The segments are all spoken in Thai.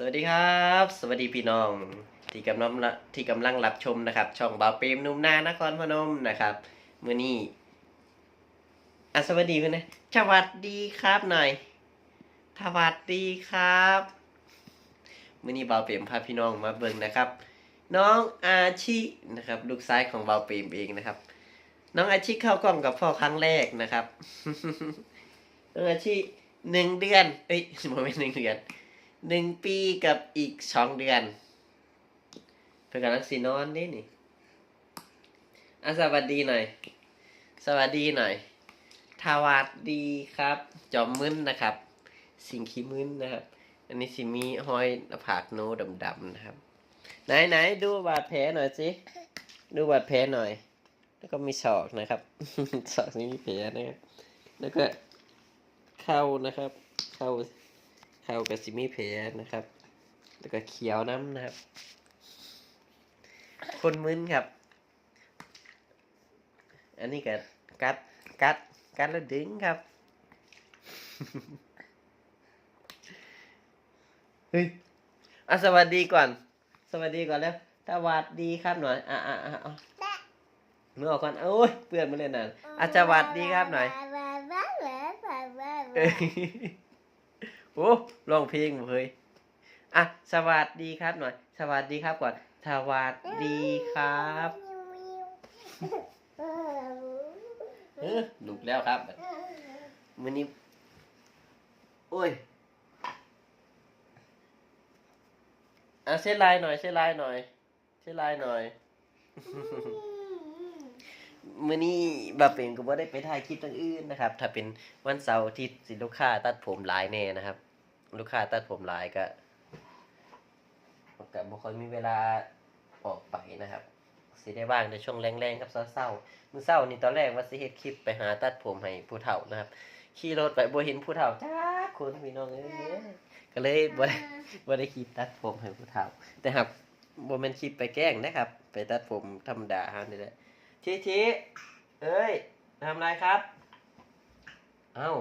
สวัสดีครับ สวัสดีพี่น้องที่กำลังที่กำลังรับชมนะครับ ช่องบ่าวเปรมนุ่มนานครพนมนะครับมื้อนี้อะสวัสดีคุณนะสวัสดีครับหน่อยสวัสดีครับมื้อนี้บ่าวเปรมพาพี่น้องมาเบิ่งนะครับ น้องอาชินะครับลูกชายของบ่าวเปรมเองนะครับ น้องอาชิเข้ากล้องกับพ่อครั้งแรกนะครับน้องอาชิหนึ่งเดือนเอ้ยโมเมนต์หนึ่งเดือน หนึ่งปีกับอีกสองเดือน เพื่อนกำลังสีนอนนี่นี่อะสวัสดีหน่อย สวัสดีหน่อยทวัสดีครับ จอมมึนนะครับ สิ่งขี้มึนนะครับ อันนี้สิมีห้อยหน้าผากโนดำๆนะครับ ไหนไหนดูบาดแผลหน่อยสิ ดูบาดแผลหน่อย แล้วก็มีศอกนะครับศอกนี่มีแผลนะครับ แล้วก็เข้านะครับ เข้า ข้ากับซิมีเพนะครับ แล้วก็เขียวน้ำนะครับ คนมึนครับ อันนี้ก็กัดกัดกัดแล้วดึงครับ เฮ้ยอะสวัสดีก่อน สวัสดีก่อนแล้วสวัสดีครับหน่อย อะอะอะเอาเมื่ออกก่อนโอ้ยเปื่อนมาเลยนานอะสวัสดีครับหน่อย โอ้ร้องเพลงบ่เฮ้ยอะสวัสดีครับหน่อย สวัสดีครับก่อน สวัสดีครับเออลุกแล้วครับมื้อนี้ โอ้ยอะเส้นลายหน่อยเส้นลายหน่อยเส้นลายหน่อยมื้อนี้บาเป็นก็บ่ได้ไปถ่ายคลิปต่างอื่นนะครับ ถ้าเป็นวันเสาร์อาที่สิลูกค้าตัดผมหลายแน่นะครับ ลูกค้าตัดผมหลายก็ก็บ่ค่อยมีเวลาออกไปนะครับสิได้ว่างในช่วงแรงๆกับเช้าๆมื้อเช้านี่ตอนแรกว่าสิเฮ็ดคลิปไปหาตัดผมให้ผู้เฒ่านะครับขี่รถไปบ่เห็นผู้เฒ่าจ้าคนพี่น้องเอ้ยก็เลยบ่ได้บ่ได้คลิปตัดผมให้ผู้เฒ่า แต่ครับบ่แม่นคลิปไปแกล้งนะครับ ไปตัดผมธรรมดาเฮานี่แหละทีทีเอ้ยทำอะไรครับ เอ้า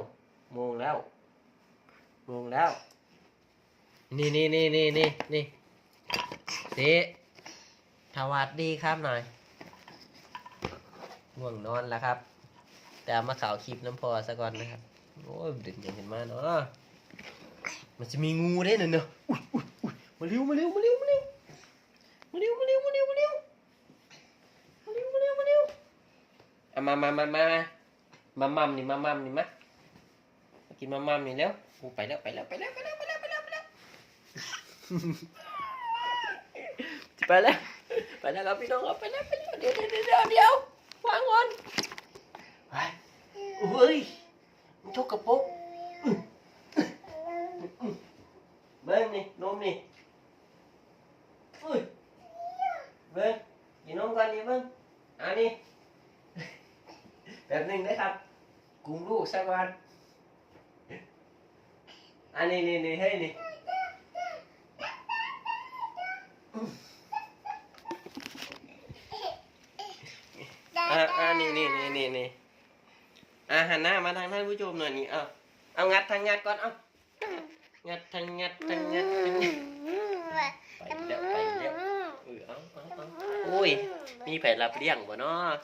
โมงแล้ว โมงแล้ว นี่นี่นี่นี่นี่นี่ทีสวัสดีครับหน่อยง่วงนอนแล้วครับ แต่เอามาข่าวคลิปน้ำพอซะก่อนนะครับ โอ้ยเดึกยังเห็นมาเนาะมันจะมีงูได้หน่อยเนาะมาเร็วมาเร็วมาเร็วมาเร็วมาเร็วมาเร็วมาเร็วมาเร็วมาเร็วมาเร็วมาเร็วเอามามามามามามัมนี่มามัมนี่มามากินมามัมนี่แล้ว โอ้ไปแล้วไปแล้วไปแล้วไปแล้วไปแล้วไปแล้วไปแล้วไปแล้วไปแล้วครับพี่น้องครับไปแล้วไปแล้วเดี๋ยวเดี๋ยวเดี๋ยวเดี๋ยววางก่อนไปเฮ้ยมันทุกกระปุกเบิ้งนี่นมนี่อุ้ยเบิ้งกินนมก่อนดิเบิ้งอันนี้แบบหนึ่งนะครับกลุ่มลูกสักวัน อันนี้นี่นี่ให้นี่อ่าอ่านี่นี่นี่นี่นี่อ่าหันหน้ามาทางท่านผู้ชมหน่อยนี่เอาเอางัดทางงัดก่อนเอางัดทางงัดทางงัดทางงัดไปเดี๋ยวไปเดี๋ยวเออเอาเอาเอาโอ้ยมีแผนรับเลี้ยงบ่เนาะ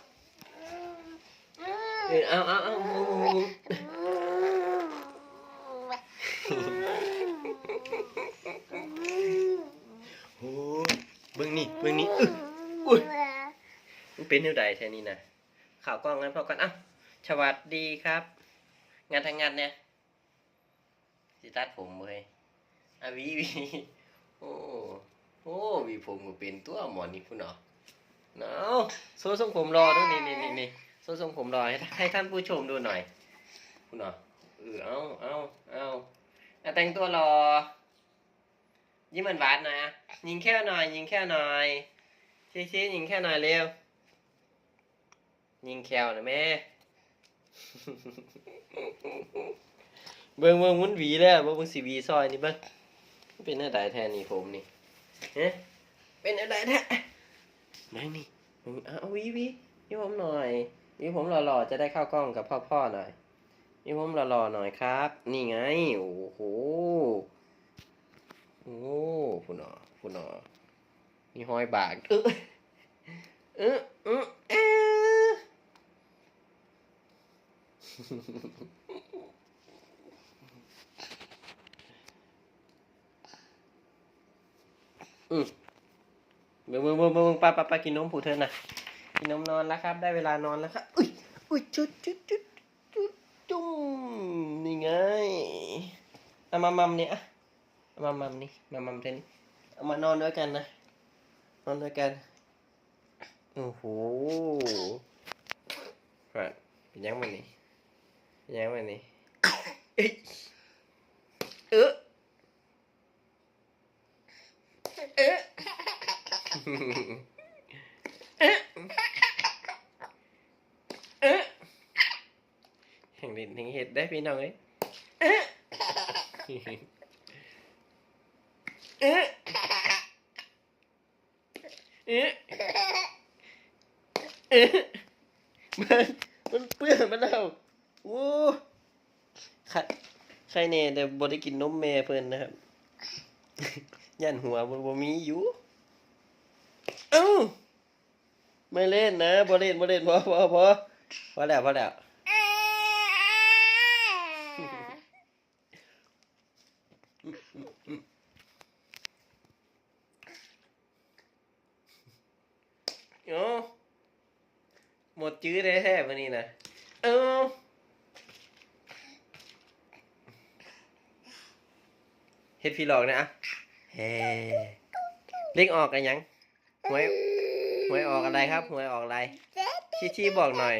เออเอาเอาเอางูงูงูโอ้ เบิ่งนี่เบิ่งนี่อึอุ้ยมันเป็นเท่าใดแท้นี่นะข่าวกล้องงั้นพอกันเอ้าสวัสดีครับ งานทางงานเนี่ยสิตัดผมเว้ยอะหวีหวีโอ้โอ้หวีผมก็เป็นตัวหมอนี่พุ่นเนาะเนาโซ่ทรงผมรอด้วยนี่นี่นี่นี่โซ่ทรงผมรอให้ให้ท่านผู้ชมดูหน่อย คุณเนาะเออเอาเอาเอาอะแต่งตัวรอ ยิ้มหวานๆหน่อยอะยิงแค่หน่อยยิงแค่หน่อยชี้ชี้ยิงแค่หน่อยเร็ว ยิงแควนะแม่ เบิ่งเบิ่งมุนหวีแล้วเบิ่งเบิ่งสีวีซอยนี่เบิ่งเป็นอะไรแทนนี่ผมนี่เฮ้เป็นอะไรแท้นั่งนี่มึงเอาวิวิวิผมหน่อยวิผมหล่อๆจะได้เข้ากล้องกับพ่อพ่อหน่อยวิผมหล่อๆหน่อยครับ นี่ไงโอ้โห โอ้ผู้หนอผู้หนอมีห้อยบากเออเออเออเอออืมเบิ่งเบิ่งเบิ่งเบิ่งป้าป้าป้ากินนมผู้เธอน่ะกินนมนอนแล้วครับ ได้เวลานอนแล้วครับอุ้ยอุ้ยจุดจุดจุดจุดจุ้มนี่ไงเอามามัมเนี่ย มามัมนี่มามัมเทนเอามานอนด้วยกันนะ นอนด้วยกัน โอ้โหว่าเป็นยังไงนี่เป็นยังไงนี่เอ้ยเออเออเออเออแห่งดินแห่งเห็ดได้พี่น้องเอ้ย เออเออเออเอ๊ะมันมันเปื้อนมันแล้วโอ้ใครใครเนี่ยแต่บ่ได้กินนมแม่เพิ่นนะครับยันหัวบ่บ่มีอยู่เอ้าไม่เล่นนะบ่เล่นบ่เล่นพอพอพอพอแล้วพอแล้วโอ้หมด จื้อได้แท้วันนี้นะเอ้าเฮ็ดพี่หลอกนะอะเฮ้เล็กออกกันยังหวยหวยออกอะไรครับหวยออกอะไรชี้ชี้บอกหน่อย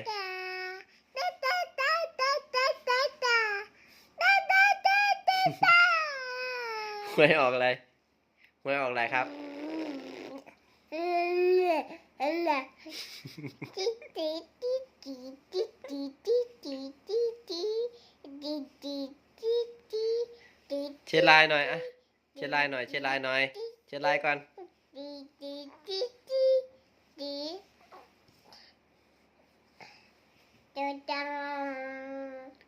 หวยออกอะไรหวยออกอะไรครับ เช็ดลายหน่อยอะเช็ดลายหน่อยเช็ดลายหน่อยเช็ดลายก่อน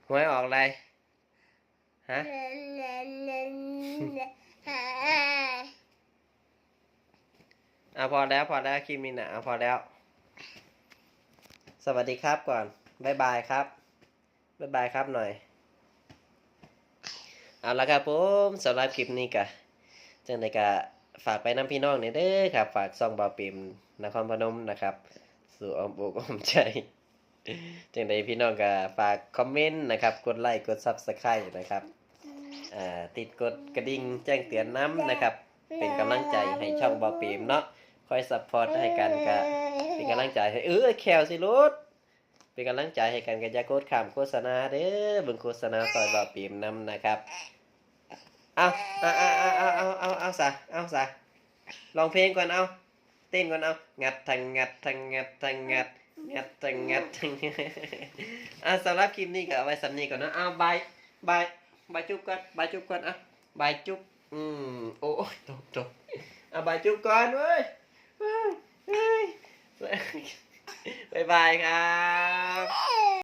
หวยออกอะไรฮะอะพอแล้วพอแล้ว คลิปนี้นะอะพอแล้ว สวัสดีครับก่อนบายบายครับบายบายครับหน่อย เอาละครับผมสำหรับคลิปนี้กะจังไดกะฝากไปน้ำพี่น้องเนี่ยเด้อครับ ฝากซองบาวปิมนครพนมนะครับ สู่อ้อมอกอมใจจังไดพี่น้องก็ฝากคอมเมนต์นะครับ กดไลค์กดซับสไครต์นะครับติดกดกระดิ่งแจ้งเตือนน้ำนะครับ เป็นกำลังใจให้ช่องบาวปิมเนาะ คอยซัพพอร์ตให้กันกะเป็นกำลังใจให้เออแคลสิรุดเป็นกำลังใจให้กันกับยาโคตรขามโฆษณาเด้อเบิ่งโฆษณาซอยบ่าวปีมนำนะครับเอาเอาเอาเอาเอาเอาเอาซะเอาซะลองเพลงก่อนเอา เต้นก่อนเอา งัดทังงัดทังงัดทังงัดงัดทังงัดทังงัดอะสำหรับคลิปนี้ก็เอาไว้สำนี้ก่อนเนาะเอาบายบายบายจุ๊บก่อนบายจุ๊บก่อนอะบายจุ๊บอืมโอ้ยตกตกเอาบายจุ๊บก่อนเว้ยเฮ้ยเฮ้ย บ๊ายบายครับ